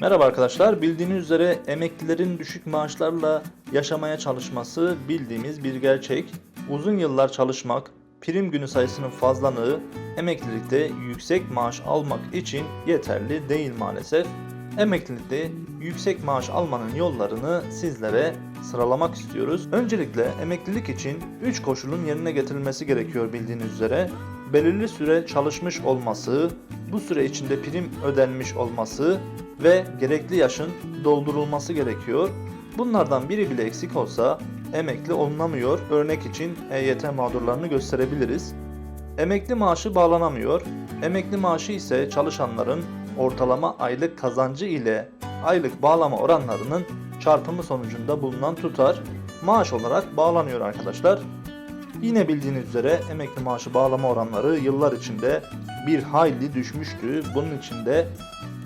Merhaba arkadaşlar. Bildiğiniz üzere emeklilerin düşük maaşlarla yaşamaya çalışması bildiğimiz bir gerçek. Uzun yıllar çalışmak, prim günü sayısının fazlalığı emeklilikte yüksek maaş almak için yeterli değil maalesef. Emeklilikte yüksek maaş almanın yollarını sizlere sıralamak istiyoruz. Öncelikle emeklilik için 3 koşulun yerine getirilmesi gerekiyor bildiğiniz üzere. Belirli süre çalışmış olması, bu süre içinde prim ödenmiş olması ve gerekli yaşın doldurulması gerekiyor. Bunlardan biri bile eksik olsa emekli olunamıyor. Örnek için EYT mağdurlarını gösterebiliriz. Emekli maaşı bağlanamıyor. Emekli maaşı ise çalışanların ortalama aylık kazancı ile aylık bağlama oranlarının çarpımı sonucunda bulunan tutar maaş olarak bağlanıyor arkadaşlar. Yine bildiğiniz üzere emekli maaşı bağlama oranları yıllar içinde bir hayli düşmüştü. Bunun için de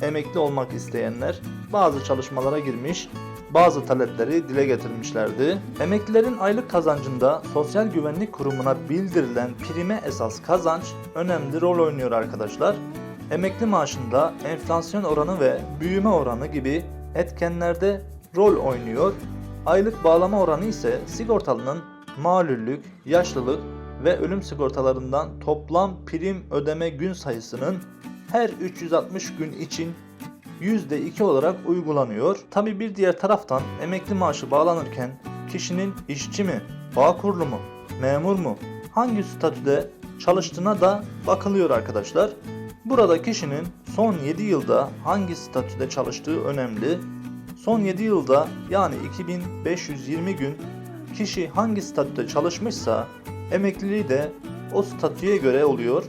emekli olmak isteyenler bazı çalışmalara girmiş, bazı talepleri dile getirmişlerdi. Emeklilerin aylık kazancında Sosyal Güvenlik Kurumu'na bildirilen prime esas kazanç önemli rol oynuyor arkadaşlar. Emekli maaşında enflasyon oranı ve büyüme oranı gibi etkenlerde rol oynuyor. Aylık bağlama oranı ise sigortalının malüllük, yaşlılık ve ölüm sigortalarından toplam prim ödeme gün sayısının her 360 gün için %2 olarak uygulanıyor. Tabi bir diğer taraftan emekli maaşı bağlanırken kişinin işçi mi, bağ kurulu mu, memur mu, hangi statüde çalıştığına da bakılıyor arkadaşlar. Burada kişinin son 7 yılda hangi statüde çalıştığı önemli. Son 7 yılda yani 2520 gün kişi hangi statüde çalışmışsa emekliliği de o statüye göre oluyor.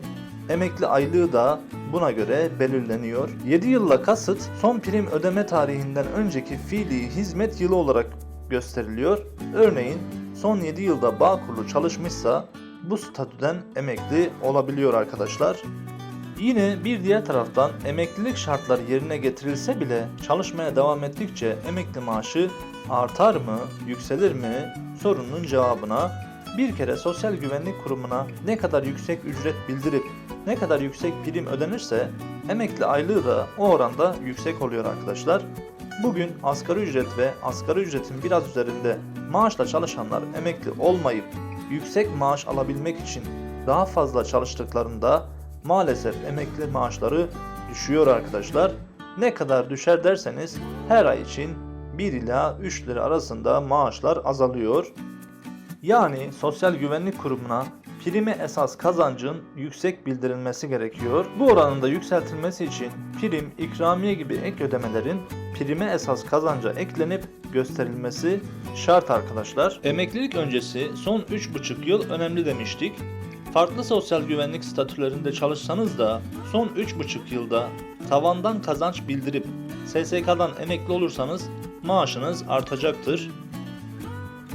Emekli aylığı da buna göre belirleniyor. 7 yılla kasıt son prim ödeme tarihinden önceki fiili hizmet yılı olarak gösteriliyor. Örneğin son 7 yılda Bağkurlu çalışmışsa bu statüden emekli olabiliyor arkadaşlar. Yine bir diğer taraftan emeklilik şartları yerine getirilse bile çalışmaya devam ettikçe emekli maaşı artar mı, yükselir mi sorunun cevabına bir kere Sosyal Güvenlik Kurumu'na ne kadar yüksek ücret bildirip ne kadar yüksek prim ödenirse emekli aylığı da o oranda yüksek oluyor arkadaşlar. Bugün asgari ücret ve asgari ücretin biraz üzerinde maaşla çalışanlar emekli olmayıp yüksek maaş alabilmek için daha fazla çalıştıklarında maalesef emekli maaşları düşüyor arkadaşlar. Ne kadar düşer derseniz her ay için 1 ila 3 lira arasında maaşlar azalıyor. Yani Sosyal Güvenlik Kurumu'na prime esas kazancın yüksek bildirilmesi gerekiyor. Bu oranın da yükseltilmesi için prim, ikramiye gibi ek ödemelerin prime esas kazanca eklenip gösterilmesi şart arkadaşlar. Emeklilik öncesi son 3,5 yıl önemli demiştik. Farklı sosyal güvenlik statülerinde çalışsanız da son 3,5 yılda tavandan kazanç bildirip SSK'dan emekli olursanız maaşınız artacaktır.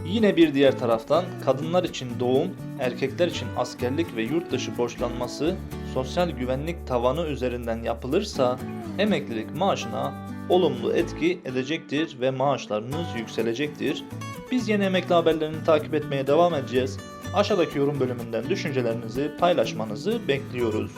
Yine bir diğer taraftan kadınlar için doğum, erkekler için askerlik ve yurt dışı borçlanması sosyal güvenlik tavanı üzerinden yapılırsa emeklilik maaşına olumlu etki edecektir ve maaşlarınız yükselecektir. Biz yeni emekli haberlerini takip etmeye devam edeceğiz. Aşağıdaki yorum bölümünden düşüncelerinizi paylaşmanızı bekliyoruz.